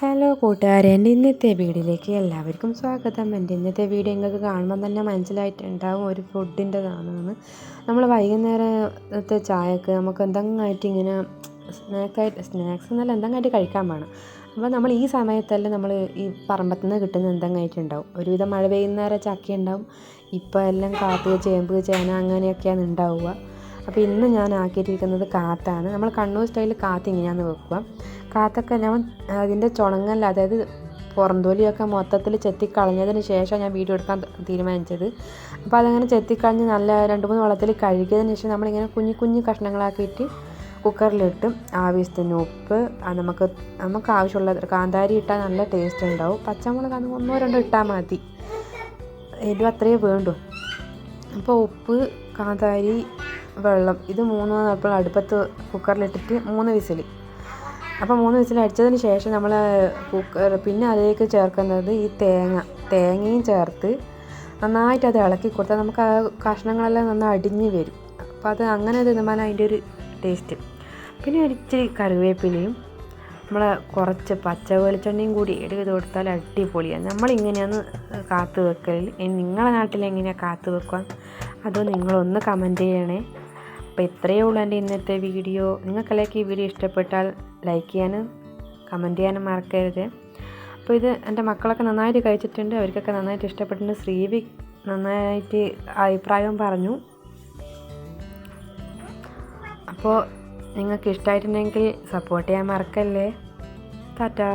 Hello കൂട്ടുകാരെ എന്റെ ഇന്നത്തെ വീഡിയോയിലേക്ക് എല്ലാവർക്കും സ്വാഗതം. എന്റെ ഇന്നത്തെ വീഡിയോ നിങ്ങൾക്ക് കാണുമ്പോൾ തന്നെ മനസ്സിലായിട്ടുണ്ടാവും ഒരു ഫുഡിന്റെതാണെന്ന് നമ്മൾ വൈകുന്നേരത്തെ ചായക്ക് നമുക്ക് എന്തെങ്കിലുമായിട്ട് ഇങ്ങനെ സ്നാക്കായിട്ട് സ്നാക്സ് എന്നല്ല എന്തെങ്കിലും കഴിക്കാൻ വേണം അപ്പോൾ നമ്മൾ ഈ സമയത്തല്ല നമ്മൾ ഈ പറമ്പത്തു നിന്ന് കിട്ടുന്ന ഉണ്ടാവും. ഒരുവിധം മഴ പെയ്യുന്നേരം ചക്ക ഉണ്ടാവും ഇപ്പോൾ എല്ലാം കാപ്പ് ചേമ്പ് ചേന അങ്ങനെയൊക്കെയാണ് ഉണ്ടാവുക. അപ്പോൾ ഇന്ന് ഞാൻ ആക്കിയിട്ടിരിക്കുന്നത് കാത്താണ്. നമ്മൾ കണ്ണൂർ സ്റ്റൈലിൽ കാത്ത് ഇങ്ങനെയാണ് വെക്കുക. കാത്തൊക്കെ ഞാൻ അതിന്റെ ചുണങ്ങല്ല അതായത് പുറന്തോലിയൊക്കെ മൊത്തത്തിൽ ചെത്തിക്കളഞ്ഞതിന് ശേഷം ഞാൻ വീഡിയോ എടുക്കാൻ തീരുമാനിച്ചത്. അപ്പോൾ അതങ്ങനെ ചെത്തിക്കളഞ്ഞ് നല്ല രണ്ട് മൂന്ന് വെള്ളത്തിൽ കഴുകിയതിന് ശേഷം നമ്മളിങ്ങനെ കുഞ്ഞു കുഞ്ഞു കഷ്ണങ്ങളാക്കിയിട്ട് കുക്കറിലിട്ട് ആവശ്യത്തിന് ഉപ്പ് നമുക്ക് നമുക്ക് ആവശ്യമുള്ള കാന്താരി ഇട്ടാൽ നല്ല ടേസ്റ്റ് ഉണ്ടാവും. പച്ചമുളക് അത് ഒന്നോ രണ്ടോ ഇട്ടാൽ മതി. എരിവ് അത്രയേ വേണ്ടു. അപ്പോൾ ഉപ്പ് കാന്താരി വെള്ളം. ഇത് മൂന്നും അപ്പോൾ അടുപ്പത്ത് കുക്കറിലിട്ടിട്ട് മൂന്ന് വിസിൽ അപ്പോൾ മൂന്ന് വിസിൽ അടിച്ചതിന് ശേഷം നമ്മൾ കുക്കർ പിന്നെ അതിലേക്ക് ചേർക്കുന്നത് ഈ തേങ്ങ. തേങ്ങയും ചേർത്ത് നന്നായിട്ട് അത് ഇളക്കി കൊടുത്താൽ നമുക്ക് ആ കഷ്ണങ്ങളെല്ലാം നന്നായി അടിഞ്ഞ് വരും. അപ്പോൾ അത് അങ്ങനെ തിന്നുമ്പോൾ അതിന്റെ ഒരു ടേസ്റ്റ്. പിന്നെ ഒരിച്ചിരി കറിവേപ്പിലയും നമ്മൾ കുറച്ച് പച്ച വെളിച്ചെണ്ണയും കൂടി എടുത്ത് കൊടുത്താൽ അടിപൊളിയാണ്. നമ്മളിങ്ങനെയാണ് കാത്തു വെക്കൽ നിങ്ങളുടെ നാട്ടിൽ എങ്ങനെയാണ് കാത്തു വെക്കുക? അതോ നിങ്ങളൊന്ന് കമന്റ് ചെയ്യണേ. അപ്പോൾ ഇത്രയേ ഉള്ളൂ എന്റെ ഇന്നത്തെ വീഡിയോ. നിങ്ങൾക്കല്ലേക്ക് ഈ വീഡിയോ ഇഷ്ടപ്പെട്ടാൽ ലൈക്ക് ചെയ്യാനും കമന്റ് ചെയ്യാനും മറക്കരുത്. അപ്പോൾ ഇത് എന്റെ മക്കളൊക്കെ നന്നായിട്ട് കഴിച്ചിട്ടുണ്ട്. അവർക്കൊക്കെ നന്നായിട്ട് ഇഷ്ടപ്പെട്ടിട്ടുണ്ട്. ശ്രീവി നന്നായിട്ട് അഭിപ്രായം പറഞ്ഞു. അപ്പോൾ നിങ്ങൾക്ക് ഇഷ്ടമായിട്ടുണ്ടെങ്കിൽ സപ്പോർട്ട് ചെയ്യാൻ മറക്കല്ലേ? ടാറ്റാ.